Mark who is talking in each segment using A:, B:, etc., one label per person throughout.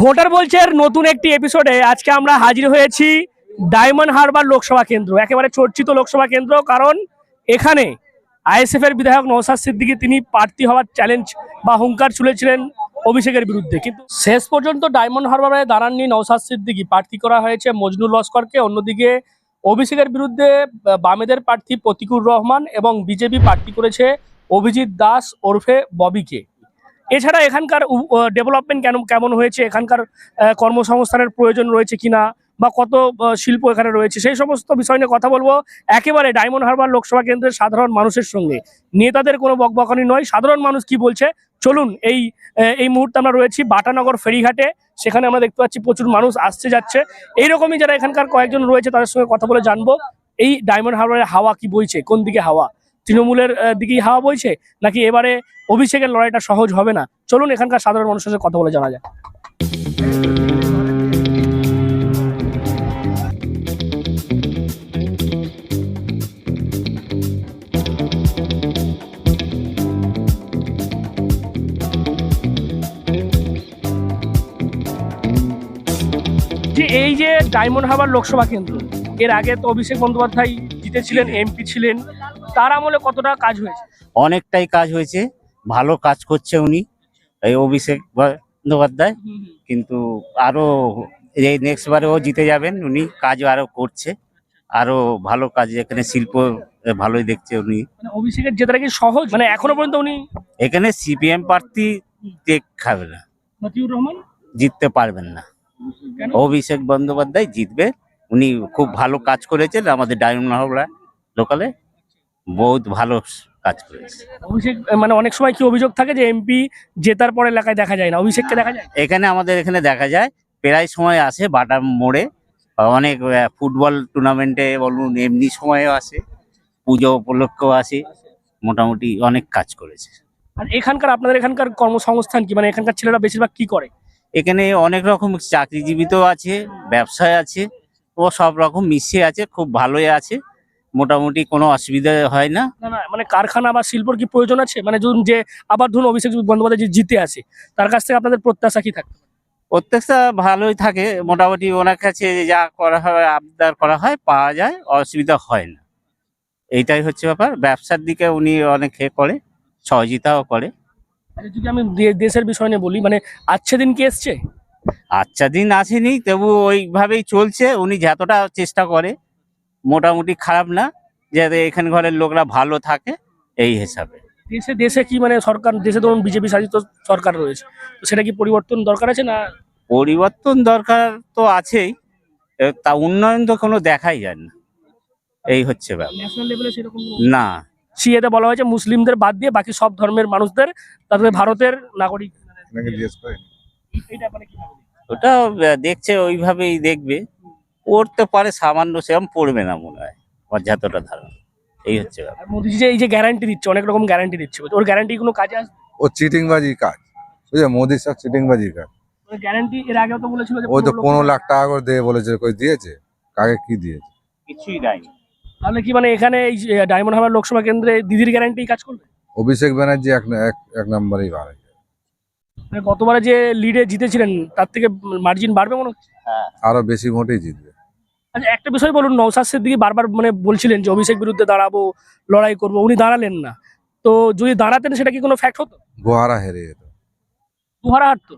A: Voter বলছে নতুন একটি এপিসোডে আজকে আমরা হাজির হয়েছি ডায়মন্ড হারবার লোকসভা কেন্দ্র, একেবারে চর্চিত লোকসভা কেন্দ্র, কারণ এখানে আইএসএফ এর বিধায়ক নৌসাদ সিদ্দিকি তিনি প্রার্থী হওয়ার চ্যালেঞ্জ বা হুঙ্কার ছুলেছিলেন অভিষেকের বিরুদ্ধে। কিন্তু শেষ পর্যন্ত ডায়মন্ড হারবারে দাঁড়াননি নৌসাদ সিদ্দিকি। প্রার্থী করা হয়েছে মজনুল লস্করকে, অন্যদিকে অভিষেকের বিরুদ্ধে বামেদের প্রার্থী প্রতিকুর রহমান এবং বিজেপি প্রার্থী করেছে অভিজিৎ দাস ওরফে ববিকে। এছাড়া এখানকার ডেভেলপমেন্ট কেন, কেমন হয়েছে? এখানকার কর্মসংস্থানের প্রয়োজন রয়েছে কিনা? বা কত শিল্প এখানে রয়েছে? সেই সমস্ত বিষয় নিয়ে কথা বলব একেবারে ডায়মন্ড হারবার লোকসভা কেন্দ্রের সাধারণ মানুষের সঙ্গে। নেতাদের কোনো বকবকানি নয়। সাধারণ মানুষ কি বলছে? চলুন এই এই মুহূর্তে আমরা রয়েছি বাটানগর ফেরিঘাটে। সেখানে আমরা দেখতে পাচ্ছি প্রচুর মানুষ আসছে যাচ্ছে। এইরকমই যারা এখানকার কয়েকজন রয়েছে তাদের সঙ্গে কথা বলে জানব। এই ডায়মন্ড হারবারের হাওয়া কি বইছে? কোন দিকে হাওয়া? তৃণমূলের দিকেই হাওয়া বইছে? নাকি এবারে অভিষেকের লড়াইটা সহজ হবে না? চলুন এখানকার সাধারণ মানুষের সাথে কথা বলে জানা যায় যে এই যে ডায়মন্ড হারবার লোকসভা কেন্দ্র, এর আগে তো অভিষেক বন্দ্যোপাধ্যায় জিতেছিলেন, এমপি ছিলেন তার আমলে কতটা কাজ হয়েছে?
B: অনেকটাই কাজ হয়েছে। ভালো কাজ করছে উনি এই অভিষেক বন্দ্যোপাধ্যায়। কিন্তু আরও এই নেক্সট বারেও জিতে যাবেন উনি কাজ আরও করছে। আরও ভালো কাজ এখানে শিল্প ভালোই দেখছে উনি।
A: মানে অভিষেকের জেতাটা কি সহজ? মানে এখনও পর্যন্ত উনি
B: এখানে সিপিএম প্রার্থী টেক খাবে না।
A: মতিউর রহমান?
B: জিততে পারবেন না। অভিষেক বন্দ্যোপাধ্যায় জিতবে। উনি খুব ভালো কাজ করেছেন আমাদের ডায়মন্ড হাওড়া লোকালে। বহুত ভালো কাজ করেছে।
A: অভিষেক মানে অনেক সময় কি অভিযোগ থাকে যে এমপি জেতার পর এলাকায় দেখা যায় না? অভিষেককে দেখা যায়?
B: এখানে আমাদের এখানে দেখা যায় প্রায় সময় আসে বাটা মোড়ে। অনেক ফুটবল টুর্নামেন্টে বলুন এমনি সময়েও আসে পুজো উপলক্ষেও আসে মোটামুটি অনেক কাজ করেছে।
A: আর এখানকার আপনাদের এখানকার কর্মসংস্থান কি? মানে এখানকার ছেলেরা বেশিরভাগ কি করে?
B: এখানে অনেক রকম চাকরিজীবিত আছে ব্যবসায় আছে ও সব রকম মিশে আছে খুব ভালোই আছে। মোটামুটি কোনো অসুবিধা হয় না।
A: না না মানে কারখানা বা শিল্পর কি প্রয়োজন আছে? মানে ধরুন যে আবার ধরুন অভিষেক বন্দ্যোপাধ্যায় যে জিতে আসে তার কাছ থেকে আপনাদের প্রত্যাশা কি থাকে
B: প্রত্যেকটা ভালোই থাকে। মোটামুটি ওনার কাছে যা করা হয় আবদার করা হয় পাওয়া যায় অসুবিধা হয় না। এইটাই হচ্ছে ব্যাপার। ব্যবসার দিকে উনি অনেক এ করে সহযোগিতাও করে।
A: আচ্ছা, যদি আমি দেশের বিষয় নিয়ে বলি মানে আচ্ছা দিন কি এসছে?
B: আচ্ছা দিন আসেনি তবু ওইভাবেই চলছে। উনি যতটা চেষ্টা করে মোটামুটি খারাপ না যাতে এখানে ঘরের লোকরা ভালো থাকে এই হিসাবে।
A: দেশে দেশে কি মানে সরকার দেশে ধরুন বিজেপি শাসিত সরকার রয়েছে তো সেটা কি পরিবর্তন দরকার আছে না?
B: পরিবর্তন দরকার তো আছেই তা উন্নয়ন তো কোনো দেখাই যায় না। এই হচ্ছে ব্যাপার।
A: ন্যাশনাল লেভেলে সেরকম
B: না।
A: সিএতে বলা হয়েছে মুসলিমদের বাদ দিয়ে বাকি সব ধর্মের মানুষদের তাদের ভারতের নাগরিক মানে
B: ওটা দেখছে ওইভাবেই দেখবে। পড়তে পারে সামান্য সেরকম পড়বে না মনে হয় আমার যতটা ধারণা। এই হচ্ছে ব্যাপার।
A: মোদিজি যে এই যে গ্যারান্টি দিচ্ছে অনেক রকম গ্যারান্টি দিচ্ছে ওর গ্যারান্টি কোনো কাজে আসবে?
C: ও চিটিংবাজি কাজ বুঝলে? মোদির সব চিটিংবাজি কাজ।
A: গ্যারান্টি এর আগেও তো বলেছিল যে
C: ও তো পনেরো লাখ টাকা করে বলেছে কই দিয়েছে? কাকে কি দিয়েছে?
B: কিছুই নাই
A: তাহলে কি মানে এখানে এই ডায়মন্ড হারবার লোকসভা কেন্দ্রে দিদির গ্যারান্টি কাজ করবে?
C: অভিষেক ব্যানার্জি এক এক এক নম্বরেই বাড়ে
A: মানে গতবারে যে লিডে জিতেছিলেন তার থেকে মার্জিন বাড়বে মনে হচ্ছে?
C: আরও বেশি ভোটেই জিতবে।
A: আচ্ছা একটা বিষয় বলুন নৌসাদ সিদ্দিকি বারবার মানে বলছিলেন যে অভিষেক বিরুদ্ধে দাঁড়াবো লড়াই করব উনি দাঁড়ালেন না। তো যদি দাঁড়াতেন সেটা কি কোনো ফ্যাক্ট হতো?
C: গোহারা হেরে যেত
A: দুহারা হারতো।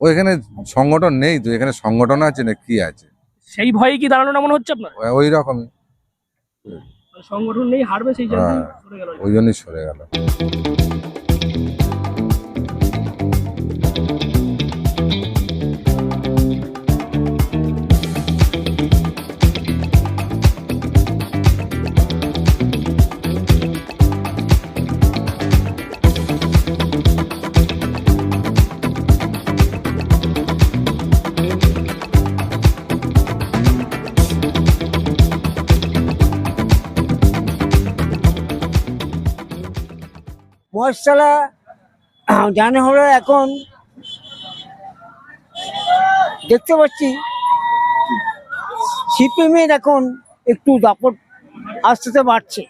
C: ও এখানে সংগঠন নেই তো এখানে সংগঠন আছে না কি আছে?
A: সেই ভয়ে কি দাঁড়ানো না মনে হচ্ছে আপনার?
C: ওই রকমই।
A: সংগঠন নেই হারবে সেই জন্য
C: হ্যাঁ। ওই জন্যই সরে গেল।
D: মশলা জানে হলো এখন দেখতে পাচ্ছি। সিপিএমের এখন একটু দাপট আস্তে আস্তে বাড়ছে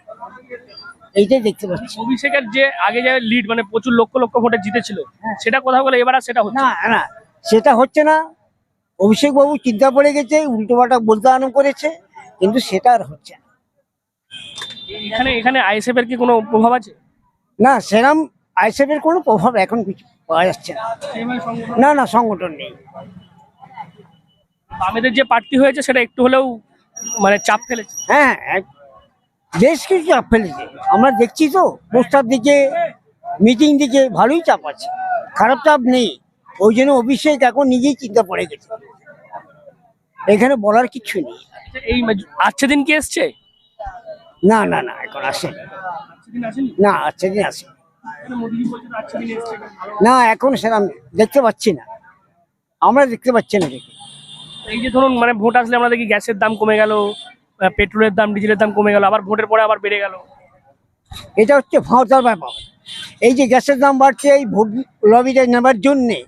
D: এইটাই দেখতে পাচ্ছি।
A: অভিষেকের যে আগে যে লিড মানে প্রচুর লক্ষ লক্ষ ভোটে জিতেছিল সেটা কোথাও বলে এবার সেটা হচ্ছে
D: না। না সেটা হচ্ছে না। অভিষেক বাবু চিন্তা পড়ে গেছে উল্টো পাল্টা বলতে আরম্ভ করেছে কিন্তু সেটা আর হচ্ছে না।
A: এখানে এখানে আইএসএফ এর কি কোনো প্রভাব আছে?
D: না সেরাম আইসেফ এর কোনো প্রভাব এখন কিছু পাওয়া যাচ্ছে না। না না সংগঠন নেই।
A: আমাদের যে প্রার্থী হয়েছে সেটা একটু হলেও মানে চাপ ফেলেছে।
D: হ্যাঁ এক- বেশ কিছু চাপ ফেলেছে। আমরা দেখছি তো পোস্টার দিকে মিটিং দিকে ভালোই চাপ আছে। খারাপ চাপ নেই। ওই জন্য অভিষেক এখন নিজেই চিন্তা পড়ে গেছে। এখানে বলার কিছু নেই।
A: এই আজকে দিন কি এসছে?
D: না না না এখন আসেনি। না আচ্ছা দিন আসে না এখন সেরকম দেখতে পাচ্ছি না। আমরা দেখতে পাচ্ছি না দেখি।
A: এই যে ধরুন মানে ভোট আসলে আমরা দেখি গ্যাসের দাম কমে গেল পেট্রোলের দাম ডিজেলের দাম কমে গেল আবার ভোটের পরে আবার বেড়ে গেল।
D: এটা হচ্ছে ভাঁওতার ব্যাপার। এই যে গ্যাসের দাম বাড়ছে এই ভোট লবিটা নেবার জন্যে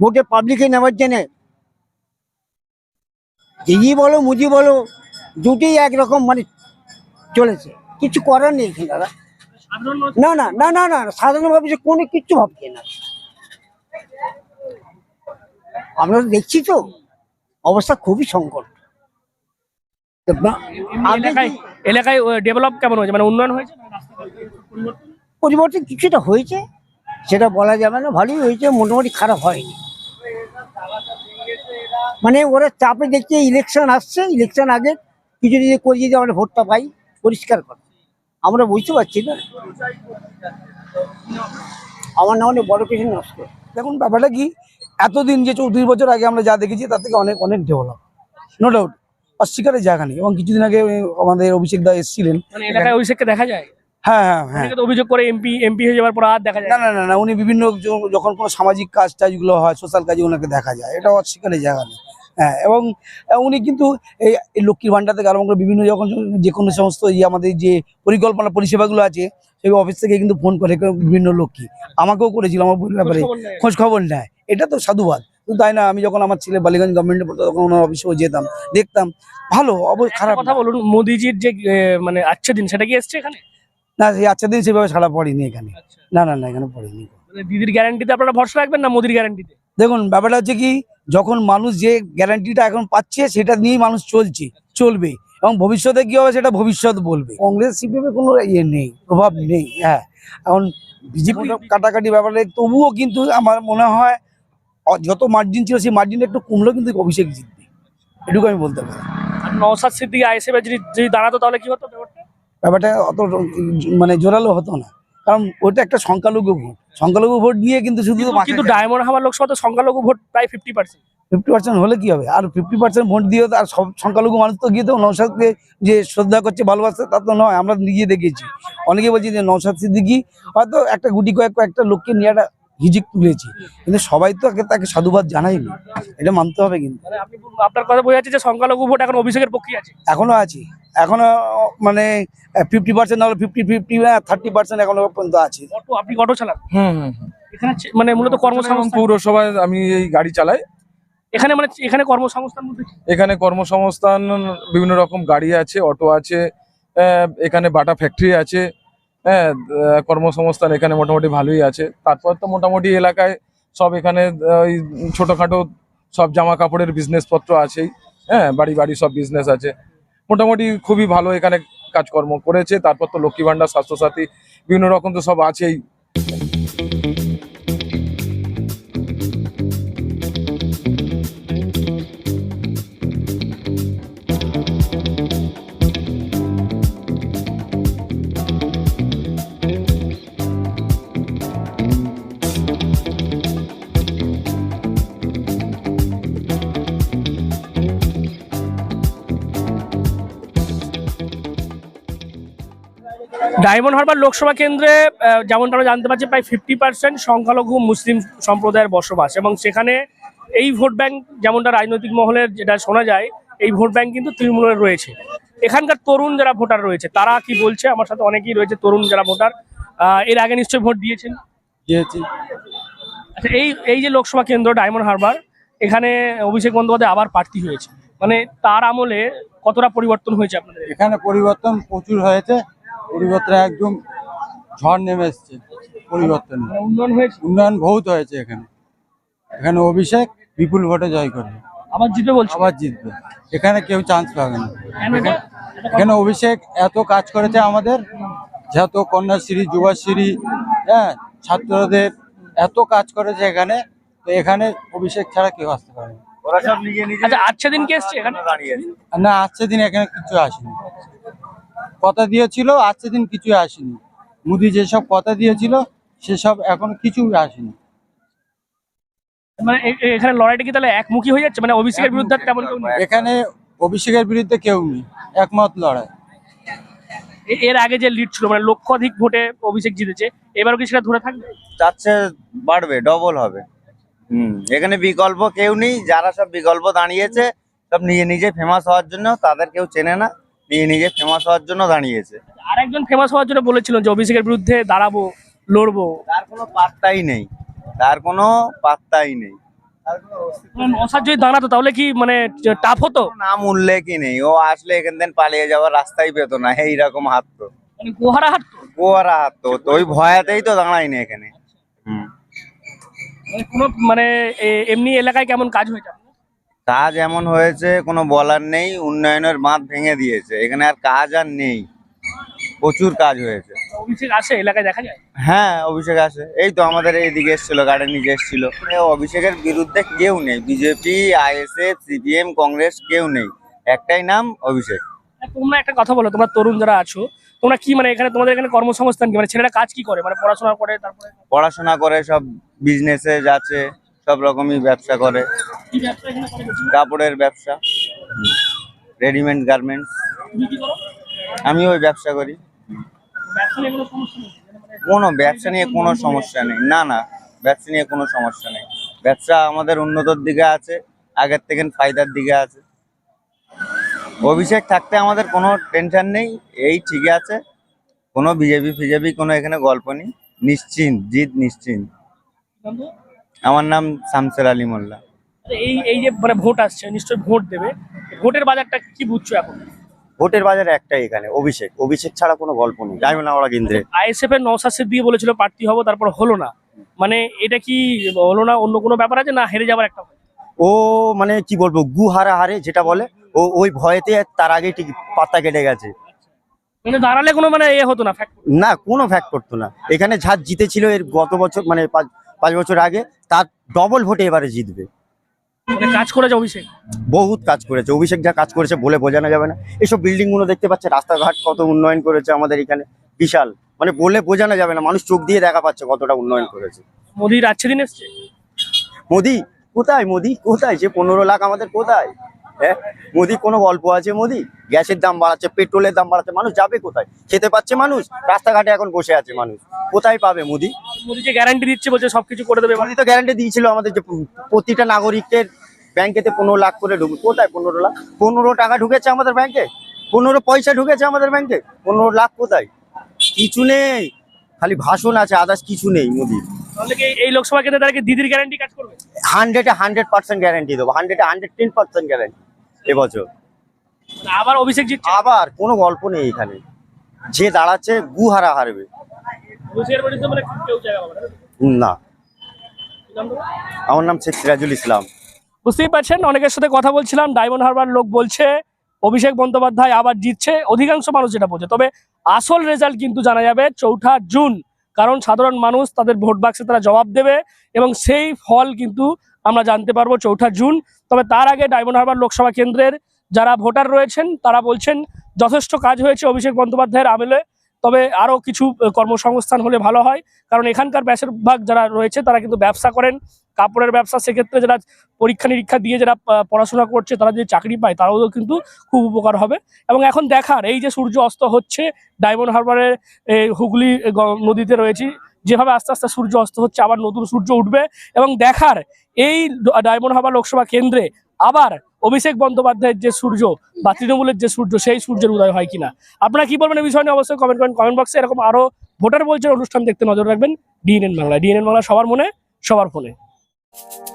D: ভোটে পাবলিকে নেবার জন্যে দিদি বলো মুদি বলো দুটোই একরকম মানে চলেছে। কিছু করার নেই দাদা। না না না না না সাধারণ ভাবছে কোনো কিচ্ছু ভাবছে না। আমরা দেখছি তো অবস্থা খুবই সংকট।
A: এলাকায় ডেভেলপ কেমন হয়েছে? মানে উন্নয়ন হয়েছে? পরিবর্তন?
D: পরিবর্তন কিছুটা হয়েছে সেটা বলা যাবে না ভালোই হয়েছে মোটামুটি খারাপ হয়নি। মানে ওরা চাপে দেখছে ইলেকশন আসছে ইলেকশন আগে কিছু যদি করে যদি আমরা ভোটটা পাই পরিষ্কার করে আমরা বুঝতে পারছি না। আমার না অনেক বড় কিছু নষ্ট
E: দেখুন ব্যাপারটা কি? এতদিন যে চৌত্রিশ বছর আগে আমরা যা দেখেছি তার থেকে অনেক অনেক ডেভেলপ নো ডাউট অস্বীকারের জায়গা নেই। এবং কিছুদিন আগে আমাদের অভিষেক দা এসেছিলেন।
A: মানে এলাকায় অভিষেককে দেখা যায়?
E: হ্যাঁ হ্যাঁ হ্যাঁ।
A: অভিযোগ করে এমপি এমপি হয়ে যাওয়ার পর আর দেখা যায়
E: না
A: না।
E: না না না উনি বিভিন্ন যখন কোনো সামাজিক কাজ টাজগুলো হয় সোশ্যাল কাজে ওনাকে দেখা যায়। এটা অস্বীকারের জায়গা নেই। হ্যাঁ এবং উনি কিন্তু এই লক্ষ্মীর ভান্ডার থেকে আরম্ভ করে বিভিন্ন যখন যে কোনো সমস্ত ইয়ে আমাদের যে পরিকল্পনা পরিষেবাগুলো আছে সেই অফিস থেকে কিন্তু ফোন করে বিভিন্ন লক্ষ্মী। আমাকেও করেছিল আমার ব্যাপারে।
A: খোঁজ খবর নেয়।
E: এটা তো সাধুবাদ। শুধু তাই না আমি যখন আমার ছেলে বালিগঞ্জ গভর্নমেন্টে পড়তো তখন ওনার অফিসেও যেতাম দেখতাম। ভালো অবশ্য খারাপ
A: কথা বলুন মোদিজির যে মানে আচ্ছা দিন সেটা কি এসছে এখানে?
E: না সেই আচ্ছা দিন সেভাবে ছাড়া পড়েনি এখানে।
A: আচ্ছা।
E: না না না এখানে পড়েনি।
A: মানে দিদির গ্যারান্টিতে আপনারা ভরসা রাখবেন না মোদির গ্যারান্টিতে
E: দেখুন ব্যাপারটা হচ্ছে কি যখন মানুষ যে গ্যারান্টিটা এখন পাচ্ছে সেটা নিয়েই মানুষ চলছে চলবে। এবং ভবিষ্যতে কি হবে সেটা ভবিষ্যৎ বলবে। কংগ্রেস সিপিএম কোনো ইয়ে নেই প্রভাব নেই হ্যাঁ। এখন বিজেপি কাটাকাটি ব্যাপারে তবুও কিন্তু আমার মনে হয় অ- যত মার্জিন ছিল সেই মার্জিনটা একটু কমলেও কিন্তু অভিষেক জিতবে। এটুকু আমি বলতে পারি।
A: আর নওসাদ সিদ্দিকি আইএসএফ যদি যদি দাঁড়াতো তাহলে কি হতো ব্যাপারটা?
E: ব্যাপারটা অত মানে জোরালো হতো না। কারণ ওটা একটা সংখ্যালঘু ভোট। সংখ্যালঘু ভোট নিয়ে কিন্তু শুধু
A: কিন্তু- কিন্তু ডায়মন্ড হামার লোকসভা তো সংখ্যালঘু ভোট প্রায় ফিফটি পার্সেন্ট
E: ফিফটি পার্সেন্ট হলে কি হবে? আর ফিফটি পার্সেন্ট ভোট দিয়ে তো আর সব সংখ্যালঘু মানুষ তো গিয়ে তো নৌসাদকে যে শ্রদ্ধা করছে ভালোবাসছে তা তো নয় আমরা নিজে দেখেছি অনেকে বলছি যে নৌসাদ সিদ্দিকি হয়তো একটা গুটি কয়েক কয়েকটা লোককে নিয়ে একটা হিজিক তুলেছি। কিন্তু সবাই তো তাকে সাধুবাদ জানায়নি। এটা মানতে হবে কিন্তু।
A: মানে আপনার কথা বোঝা যাচ্ছে যে সংখ্যালঘু ভোট এখন অভিষেকের পক্ষে আছে।
E: এখনও আছে। এখনও মানে ফিফটি পার্সেন্ট হলে ফিফটি ফিফটি থার্টি পার্সেন্ট এখনও পর্যন্ত আছে।
A: আপনি অটো চালান?
F: হুম হুম হুম।
A: এখানে মানে মূলত কর্মসংস্থান।
F: পৌরসভায় আমি এই গাড়ি চালাই।
A: এখানে মানে এখানে কর্মসংস্থান বলতে
F: এখানে কর্মসংস্থান বিভিন্ন রকম গাড়ি আছে অটো আছে আহ, এখানে বাটা ফ্যাক্টরি আছে। হ্যাঁ কর্মসংস্থান এখানে মোটামুটি ভালোই আছে। তারপর তো মোটামুটি এলাকায় সব এখানে ওই ছোটোখাটো সব জামা কাপড়ের বিজনেস পত্র আছেই। হ্যাঁ বাড়ি বাড়ি সব বিজনেস আছে। মোটামুটি খুবই ভালো এখানে কাজকর্ম করেছে। তারপর তো লক্ষ্মী ভান্ডার, স্বাস্থ্যসাথী, বিভিন্ন রকম তো সব আছেই।
A: ডায়মন্ড হারবার লোকসভা কেন্দ্রে যেমনটা আমরা জানতে পারছি প্রায় ফিফটি পার্সেন্ট সংখ্যালঘু মুসলিম সম্প্রদায়ের বসবাস এবং সেখানে এই ভোট ব্যাংক যেমনটা রাজনৈতিক মহলের যেটা শোনা যায় এই ভোট ব্যাংক কিন্তু তৃণমূলের রয়েছে। এখানকার তরুণ যারা ভোটার রয়েছে তারা কি বলছে? আমার সাথে অনেকেই রয়েছে তরুণ যারা ভোটার। এর আগে নিশ্চয়ই ভোট দিয়েছেন?
G: দিয়েছি।
A: আচ্ছা এই এই যে লোকসভা কেন্দ্র ডায়মন্ড হারবার এখানে অভিষেক বন্দ্যোপাধ্যায় আবার প্রার্থী হয়েছে। মানে তার আমলে কতটা পরিবর্তন হয়েছে আপনাদের?
G: এখানে পরিবর্তন প্রচুর হয়েছে। পরিবর্তন একদম ঝড় নেমে এসছে পরিবর্তন।
A: উন্নয়ন হয়েছে?
G: উন্নয়ন বহুত হয়েছে এখানে। এখানে অভিষেক বিপুল ভোটে জয় করবে
A: আবার জিতবে বলছো?
G: আবার জিতবে। এখানে কেউ চান্স পাবে না। এখানে অভিষেক এত কাজ করেছে আমাদের যত কন্যাশ্রী যুবাশ্রী হ্যাঁ ছাত্রদের এত কাজ করেছে এখানে তো এখানে অভিষেক ছাড়া কেউ আসতে পারে না।
A: আচ্ছা আচ্ছা দিন কি এসছে এখানে?
G: না আজকে দিন এখানে কিছু আসেনি। কথা দিয়েছিল আজকে দিন কিছু আসেনি। মোদি যেসব কথা দিয়েছিল সেসব এখন কিছুই আসেনি।
A: মানে এখানে লড়াইটা কি তাহলে একমুখী হয়ে যাচ্ছে? মানে অভিষেকের বিরুদ্ধে তেমন
G: এখানে অভিষেকের বিরুদ্ধে কেউ নেই। একমত লড়াই।
A: এর আগে যে লিড ছিল মানে লক্ষাধিক ভোটে অভিষেক জিতেছে এবারও কি সেটা ধরে থাকবে?
H: চাচ্ছে বাড়বে ডবল হবে। হুম এখানে বিকল্প কেউ নেই। যারা সব বিকল্প দাঁড়িয়েছে সব নিজে নিজে ফেমাস হওয়ার জন্য তাদের কেউ চেনে না। নিজে নিজে ফেমাস হওয়ার জন্য দাঁড়িয়েছে।
A: আর একজন ফেমাস হওয়ার জন্য বলেছিলেন যে অভিষেকের বিরুদ্ধে দাঁড়াবো লড়বো।
H: তার কোনো পাত্তাই নেই। তার কোনো পাত্তাই নেই।
A: নসার যদি দাঁড়াতো তাহলে কি মানে টাফ হতো?
H: নাম উল্লেখই নেই। ও আসলে এখান থেকে পালিয়ে যাওয়ার রাস্তাই পেতো না। এইরকম হাত তো
A: মানে গোহারা হাঁটতো?
H: গোয়ারা হাত তো তো ওই ভয়াতেই তো দাঁড়ায়নি এখানে। হুম
A: মানে কোনো মানে এমনি এলাকায় কেমন কাজ হয়েছে?
H: কাজ এমন হয়েছে কোনো বলার নেই উন্নয়নের বাঁধ ভেঙে দিয়েছে। এখানে আর কাজ আর নেই। প্রচুর কাজ হয়েছে।
A: অভিষেক আসে এলাকায় দেখা যায়?
H: হ্যাঁ অভিষেক আসে। এই তো আমাদের এইদিকে এসেছিল গার্ডেন নিচে এসেছিল। অভিষেকের বিরুদ্ধে কেউ নেই। বিজেপি আইএসএফ সিপিএম কংগ্রেস কেউ নেই। একটাই নাম অভিষেক।
A: তোমরা একটা কথা বলো তোমরা তরুণ যারা আছো তোমরা কি মানে এখানে তোমাদের এখানে কর্মসংস্থান কি? মানে ছেলেরা কাজ কি করে? মানে পড়াশোনা করে তারপরে?
H: পড়াশোনা করে সব বিজনেসে যাচ্ছে। সব রকমই ব্যবসা করে? কাপড়ের ব্যবসা। Readymade garments. আমি ওই ব্যবসা করি।
A: কোনো নেই? মানে
H: কোনো ব্যবসা নিয়ে কোনো সমস্যা নেই। না না ব্যবসা নিয়ে কোনো সমস্যা নেই। ব্যবসা আমাদের উন্নতর দিকে আছে আগের থেকে ফায়দার দিকে আছে। অভিষেক থাকতে আমাদের কোনো টেনশন নেই এই ঠিকই আছে। কোনো বিজেপি ফিজেপি কোনো এখানে গল্প নেই। নিশ্চিন্ত জিত নিশ্চিন্ত? আমার নাম শামসের আলী মোল্লা।
A: এই এই যে মানে ভোট আসছে নিশ্চয়ই ভোট দেবে। ভোটের বাজারটা কি বুঝছ এখন?
I: ভোটের বাজারে একটাই এখানে অভিষেক। অভিষেক ছাড়া কোনো গল্প নেই ডায়মন্ড হাওড়া কেন্দ্রে।
A: আইএসএফ এর নওসাদ সিদ্দিকি বলেছিল প্রার্থী হব তারপর হলো না। মানে এটা কি হলো না অন্য কোনো ব্যাপার আছে না হেরে যাবার একটা
I: ও মানে কি বলব গু হারা হারে যেটা বলে ও ওই ভয়েতে তার আগে ঠিক পাত্তা কেটে গেছে।
A: মানে দাঁড়ালে কোনো মানে এ হতো না।
I: না। কোনো ফ্যাক্ট করতো না। এখানে যা জিতেছিল এর গত বছর মানে পাঁচ বছর আগে তার ডবল ভোটে এবারে জিতবে।
A: মানে কাজ করেছে অভিষেক?
I: বহুত কাজ করেছে। অভিষেক যা কাজ করেছে বলে বোঝানো যাবে না। এইসব বিল্ডিংগুলো দেখতে পাচ্ছে রাস্তাঘাট কত উন্নয়ন করেছে আমাদের এখানে। বিশাল। মানে বলে বোঝানো যাবে না মানুষ চোখ দিয়ে দেখা পাচ্ছে কতটা উন্নয়ন করেছে।
A: মোদির আছে দিন এসছে?
I: মোদি কোথায় মোদি? কোথায়? যে পনেরো লাখ আমাদের কোথায়? হ্যাঁ? মোদি কোনো গল্প আছে মোদি? গ্যাসের দাম বাড়াচ্ছে পেট্রোলের দাম বাড়াচ্ছে মানুষ যাবে কোথায়? খেতে পাচ্ছে মানুষ? রাস্তাঘাটে এখন বসে আছে মানুষ। কোথায় পাবে মোদি?
A: মোদি যে গ্যারান্টি দিচ্ছে বলছে সবকিছু করে দেবে।
I: মোদি তো গ্যারান্টি দিয়েছিল আমাদের যে প্রতিটা নাগরিকের ব্যাংকেতে পনেরো লাখ করে ঢুকে কোথায় পনেরো লাখ? পনেরো টাকা ঢুকেছে আমাদের ব্যাংকে। পনেরো পয়সা ঢুকেছে আমাদের ব্যাংকে। পনেরো লাখ কোথায়? কিছু নেই। খালি ভাষণ আছে আদার্স কিছু নেই মোদি
A: তাহলে কি এই লোকসভা কেন্দ্রে তারা কি দিদির গ্যারান্টি কাজ করবে?
I: হান্ড্রেডে হান্ড্রেড পার্সেন্ট গ্যারান্টি দেবো হান্ড্রেডে হান্ড্রেড টেন পার্সেন্ট গ্যারান্টি এবছর।
A: মানে আবার অভিষেক জিতছে?
I: আবার কোনো গল্প নেই এখানে। যে দাঁড়াচ্ছে গুহারা হারবে।
A: না?
I: আমার নাম শেখ সিরাজুল ইসলাম।
A: বুঝতেই পারছেন অনেকের সাথে কথা বলছিলাম ডায়মন্ড হারবার লোক বলছে অভিষেক বন্দ্যোপাধ্যায় আবার জিতছে অধিকাংশ মানুষ যেটা বলছে। তবে আসল রেজাল্ট কিন্তু জানা যাবে চৌঠা জুন। কারণ সাধারণ মানুষ তাদের ভোট বাক্সে তারা জবাব দেবে এবং সেই ফল কিন্তু আমরা জানতে পারব চৌঠা জুন। তবে তার আগে ডায়মন্ড হারবার লোকসভা কেন্দ্রের যারা ভোটার রয়েছেন, তারা বলছেন যথেষ্ট কাজ হয়েছে অভিষেক বন্দ্যোপাধ্যায়ের আমলে। তবে আরও কিছু কর্মসংস্থান হলে ভালো হয়, কারণ এখানকার বেশিরভাগ যারা রয়েছে তারা কিন্তু ব্যবসা করেন। কাপড়ের ব্যবসা, সেক্ষেত্রে যারা পরীক্ষা নিরীক্ষা দিয়ে যারা পড়াশোনা করছে, তারা যদি চাকরি পায়, তারাও কিন্তু খুব উপকার হবে। এবং এখন দেখার, এই যে সূর্য অস্ত হচ্ছে, ডায়মন্ড হারবারের হুগলি নদীতে রয়েছি, যেভাবে আস্তে আস্তে সূর্য অস্ত হচ্ছে, আবার নতুন সূর্য উঠবে। এবং দেখার, এই ডায়মন্ড হারবার লোকসভা কেন্দ্রে আবার অভিষেক বন্দ্যোপাধ্যায়ের যে সূর্য বা তৃণমূলের যে সূর্য, সেই সূর্যের উদয় হয় কিনা। আপনারা কি বলবেন এই বিষয় নিয়ে? অবশ্যই কমেন্ট করেন কমেন্ট বক্সে এরকম আরও ভোটার বলছেন অনুষ্ঠান দেখতে নজর রাখবেন। ডিএনএন বাংলা ডিএনএন বাংলা সবার মনে, সবার ফোনে। Thank you.